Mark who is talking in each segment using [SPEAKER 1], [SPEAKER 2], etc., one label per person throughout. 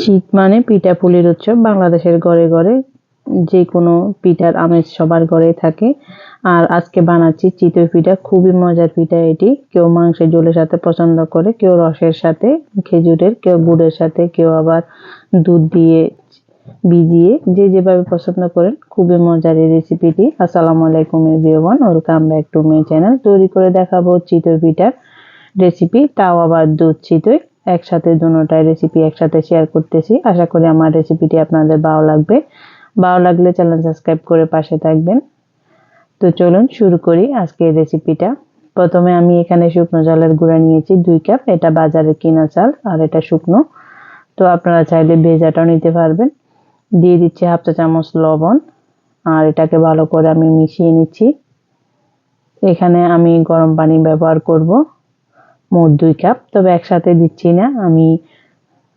[SPEAKER 1] শীত মানে পিঠা পুলির উৎসব। বাংলাদেশের ঘরে ঘরে যে কোনো পিঠার আমেজ সবার ঘরে থাকে। আর আজকে বানাচ্ছি চিতই পিঠা, খুবই মজার পিঠা এটি। কেউ মাংসের ঝোলের সাথে পছন্দ করে, কেউ রসের সাথে, খেজুরের, কেউ গুড়ের সাথে, কেউ আবার দুধ দিয়ে ভিজিয়ে যে যেভাবে পছন্দ করেন, খুবই মজার এই রেসিপিটি আসসালামু আলাইকুম everyone welcome back to my channel তৈরি করে দেখাবো চিতই পিঠার রেসিপি তাও আবার দুধ চিতই। একসাথে দুটাই রেসিপি একসাথে শেয়ার করতেছি। আশা করি আমার রেসিপিটি আপনাদের ভালো লাগবে। ভালো লাগলে চ্যানেল সাবস্ক্রাইব করে পাশে থাকবেন। তো চলুন শুরু করি আজকে রেসিপিটা প্রথমে আমি এখানে শুকনো চালের গুঁড়া নিয়েছি দুই কাপ এটা বাজারে কিনা চাল আর এটা শুকনো। তো আপনারা চাইলে ভেজাটাও নিতে পারবেন। দিয়ে দিচ্ছি হাফ চা চামচ লবণ। আর এটাকে ভালো করে আমি মিশিয়ে নিচ্ছি। এখানে আমি গরম পানি ব্যবহার করব। মোট দুই কাপ তবে একসাথে দিচ্ছি না, আমি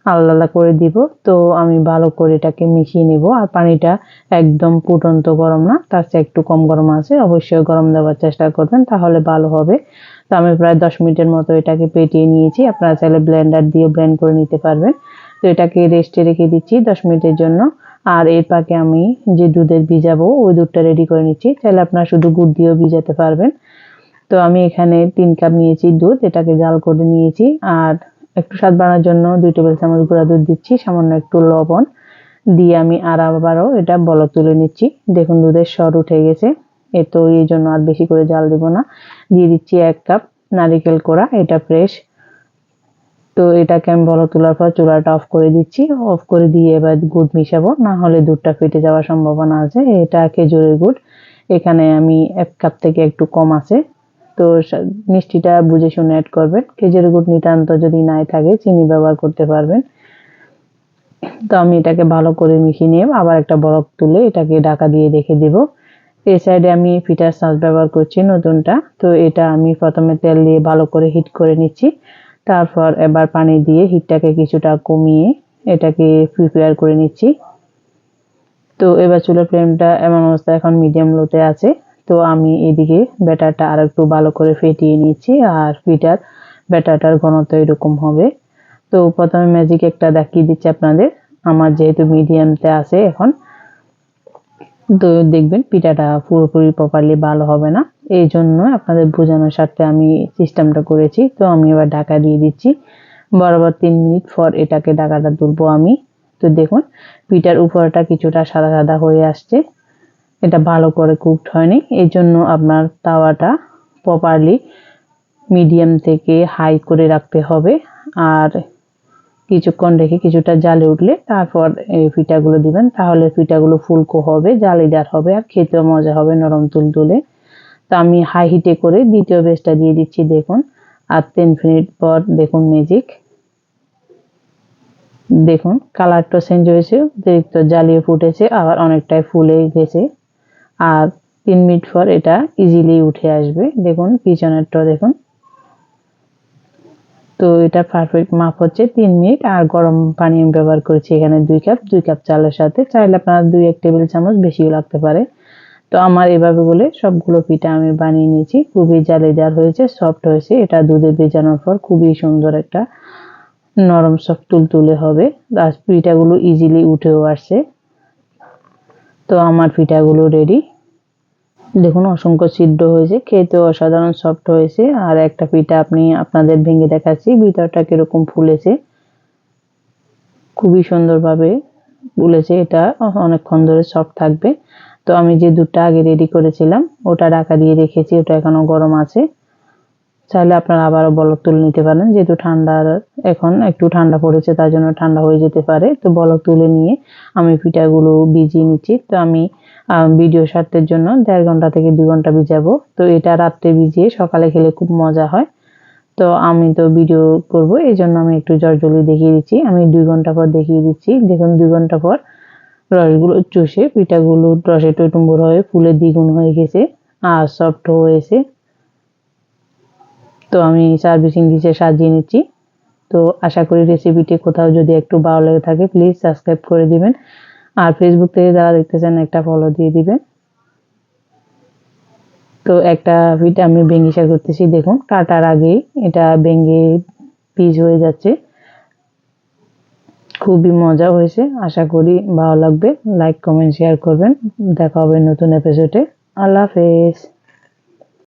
[SPEAKER 1] আলাদা আলাদা করে দিব। তো আমি ভালো করে এটাকে মিশিয়ে নেব, আর পানিটা একদম ফুটন্ত গরম না, তার চেয়ে একটু কম গরম আছে, অবশ্যই গরম দেওয়ার চেষ্টা করবেন, তাহলে ভালো হবে। তো আমি প্রায় দশ মিনিটের মতো এটাকে পেটিয়ে নিয়েছি, আপনারা চাইলে ব্লেন্ডার দিয়ে ব্লেন্ড করে নিতে পারবেন। তো এটাকে রেস্টে রেখে দিচ্ছি দশ মিনিটের জন্য, আর এর পাকে আমি যে দুধের ভিজাবো, ওই দুধটা রেডি করে নিচ্ছি। চাইলে আপনারা শুধু গুড় দিয়েও ভিজাতে পারবেন। তো আমি এখানে তিন কাপ নিয়েছি দুধ, এটাকে জাল করে নিয়েছি। আর একটু স্বাদ বাড়ানোর জন্য দুই টেবিল চামচ গুঁড়া দুধ দিচ্ছি, সামান্য একটু লবণ। দিয়ে আমি আর আবারও এটা বলক তুলে নিচ্ছি। দেখুন, দুধের স্বর উঠে গেছে। এ তো এই জন্য আর বেশি করে জাল দিব না। দিয়ে দিচ্ছি এক কাপ নারিকেল কোড়া, এটা ফ্রেশ তো এটাকে আমি বলক তোলার পর চুলাটা অফ করে দিচ্ছি। অফ করে দিয়ে এবার গুড় মিশাবো। না হলে দুধটা ফেটে যাওয়ার সম্ভাবনা আছে। এটা খেজুরের গুড়। এখানে আমি এক কাপ থেকে একটু কম আছে। তো মিষ্টিটা বুঝে শুনে অ্যাড করবেন। খেজুরের গুড় নিতান্ত যদি নাই থাকে, চিনি ব্যবহার করতে পারবেন। তো আমি এটাকে ভালো করে মিশিয়ে নিয়ে আবার একটা বরফ তুলে এটাকে ঢাকা দিয়ে রেখে দেব। এই সাইডে আমি ফিটার সাজ ব্যবহার করছি নতুনটা। তো এটা আমি প্রথমে তেল দিয়ে ভালো করে হিট করে নিচ্ছি। তারপর এবার পানি দিয়ে হিটটাকে কিছুটা কমিয়ে এটাকে প্রিপেয়ার করে নিচ্ছি। তো এবার চুলের ফ্লেমটা এমন অবস্থা এখন মিডিয়াম লোতে আছে। তো আমি এদিকে ব্যাটারটা আর একটু ভালো করে ফেটিয়ে নিচ্ছি, আর ফিটার ব্যাটারটার ঘনত্ব এরকম হবে। তো প্রথমে ম্যাজিক একটা দেখিয়ে দিচ্ছি আপনাদের। আমার যেহেতু মিডিয়ামতে আছে এখন, তো দেখবেন পিঠাটা পুরোপুরি প্রপারলি ভালো হবে না। এই জন্য আপনাদের বোঝানোর সাথে আমি সিস্টেমটা করেছি। তো আমি এবার ঢাকা দিয়ে দিচ্ছি। বরাবর তিন মিনিট পর এটাকে ঢাকাটা তুলবো আমি। তো দেখুন পিঠার উপরটা কিছুটা সাদা সাদা হয়ে আসছে। এটা ভালো করে কুকড হয়নি। এই জন্য আপনার তাওয়াটা প্রপারলি মিডিয়াম থেকে হাই করে রাখতে হবে। আর কিছুক্ষণ রেখে কিছুটা জালে উঠলে তারপর এই পিঠাগুলো দিবেন। তাহলে পিঠাগুলো ফুলকো হবে, জালিদার হবে, আর খেতেও মজা হবে নরম তুলতুলে। তো আমি হাই হিটে করে দ্বিতীয় বেসটা দিয়ে দিচ্ছি, দেখুন। আর তিন মিনিট পর দেখুন ম্যাজিক দেখুন কালারটা চেঞ্জ হয়েছে, অতিরিক্ত জ্বালিয়ে ফুটেছে, আবার অনেকটাই ফুলে গেছে। আর তিন মিনিট পর এটা ইজিলি উঠে আসবে। দেখুন পিছনেরটা দেখুন। তো এটা পারফেক্ট মাপ হচ্ছে তিন মিনিট। আর গরম পানি আমি ব্যবহার করেছি এখানে দুই কাপ দুই কাপ চালের সাথে। চাইলে আপনার দুই এক টেবিল চামচ বেশিও লাগতে পারে। তো আমার এভাবে বলে সবগুলো পিঠা আমি বানিয়ে নিয়েছি। খুবই জালেদার হয়েছে সফট হয়েছে। এটা দুধে ভেজানোর পর খুবই সুন্দর একটা নরম সফট তুলতুলে হবে। আর পিঠাগুলো ইজিলি উঠেও আসছে। তো আমার পিঠাগুলো রেডি দেখুন, অসংখ্য সিদ্ধ হয়েছে খেতে অসাধারণ সফট হয়েছে। আর একটা পিঠা আপনি আপনাদের ভেঙে দেখাচ্ছি, ভিতরটা কীরকম ফুলেছে। খুবই সুন্দরভাবে ফুলেছে, এটা অনেকক্ষণ ধরে সফট থাকবে। তো আমি যে দুধটা আগে রেডি করেছিলাম, ওটা ঢাকা দিয়ে রেখেছি, ওটা এখনও গরম আছে। চাইলে আপনারা আবারও বলক তুলে নিতে পারেন, যেহেতু ঠান্ডার এখন একটু ঠান্ডা পড়েছে, তার জন্য ঠান্ডা হয়ে যেতে পারে। তো বলক তুলে নিয়ে আমি পিঠাগুলো ভিজিয়ে নিচ্ছি। তো আমি ভিডিও স্বার্থের জন্য দেড় ঘণ্টা থেকে দুই ঘণ্টা ভিজাবো। তো এটা রাত্রে ভিজিয়ে সকালে খেলে খুব মজা হয়। তো আমি তো ভিডিও করব, এই জন্য আমি একটু জলজলি দেখিয়ে দিচ্ছি। আমি দুই ঘণ্টা পর দেখিয়ে দিচ্ছি। দেখুন, দুই ঘণ্টা পর রসগুলো চষে, পিঠাগুলো রসে টুম্বুর হয়ে, ফুলে দ্বিগুণ হয়ে গেছে, আর সফট হয়েছে। তো আমি সার্ভিসিং ডিশে সাজিয়ে নিচ্ছি। তো আশা করি রেসিপিটি কোথাও যদি একটু ভালো লেগে থাকে প্লিজ সাবস্ক্রাইব করে দিবেন। আর ফেসবুক থেকে যারা দেখতেছেন, একটা ফলো দিয়ে দিবেন। তো একটা ভিটা আমি ভেঙে শেয়ার করতেছি। দেখুন, কাটার আগে এটা ভেঙে পিস হয়ে যাচ্ছে। খুবই মজা হয়েছে। আশা করি ভালো লাগবে। লাইক কমেন্ট শেয়ার করবেন। দেখা হবে নতুন এপিসোডে আল্লাহ হাফেজ।